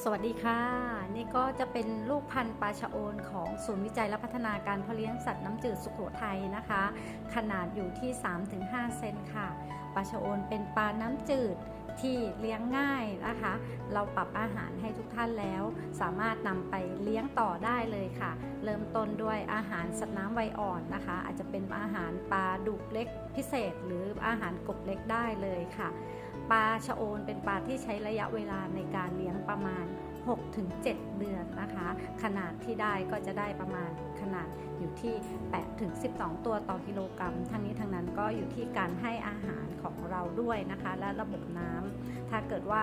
สวัสดีค่ะ นี่ก็จะเป็นลูกพันธุ์ปลาชะโอนของศูนย์วิจัยและพัฒนาการเพาะเลี้ยงสัตว์น้ำจืดสุโขทัยนะคะ ขนาดอยู่ที่ 3-5 เซนค่ะปลาชะโอนเป็นปลาน้ำจืดที่เลี้ยงง่ายนะคะ เราปรับอาหารให้ทุกท่านแล้ว สามารถนำไปเลี้ยงต่อได้เลยค่ะ เริ่มต้นด้วยอาหารสัตว์น้ำไวอ่อนนะคะ อาจจะเป็นอาหารปลาดุกเล็กพิเศษ หรืออาหารกบเล็กได้เลยค่ะ ปลาชะโอนเป็นปลาที่ใช้ระยะเวลาในการเลี้ยงประมาณ 6-7 เดือนนะคะ ขนาดที่ได้ก็จะได้ประมาณขนาดอยู่ที่ 8-12 ตัวต่อกิโลกรัม ทั้งนี้ทั้งนั้นก็อยู่ที่การให้อาหารของเราด้วยนะคะ และระบบน้ำถ้าเกิดว่า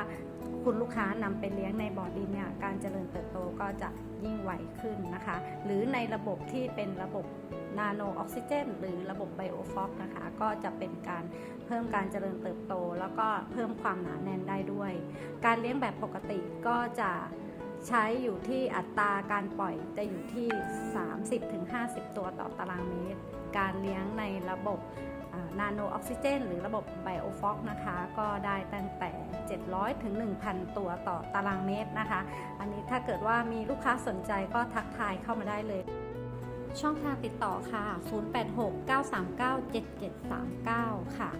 คุณลูกค้านำไปเลี้ยงในบ่อดินเนี่ยการเจริญเติบโตก็จะยิ่งไวขึ้นนะคะ หรือในระบบที่เป็นระบบนาโนออกซิเจน หรือระบบไบโอฟอกนะคะ ก็จะเป็นการเพิ่มการเจริญเติบโต แล้วก็เพิ่มความหนาแน่นได้ด้วย การเลี้ยงแบบปกติก็จะใช้อยู่ที่อัตราการปล่อยจะอยู่ที่ 30-50 ตัวต่อตารางเมตร การเลี้ยงในระบบนาโนออกซิเจน หรือระบบไบโอฟอกนะคะ ก็ได้ตั้งแต่ 700 ถึง 1,000 ตัวต่อตารางเมตรนะคะ อันนี้ถ้าเกิดว่ามีลูกค้าสนใจก็ทักทายเข้ามาได้เลย ช่องทางติดต่อค่ะ 086 939 7739 ค่ะ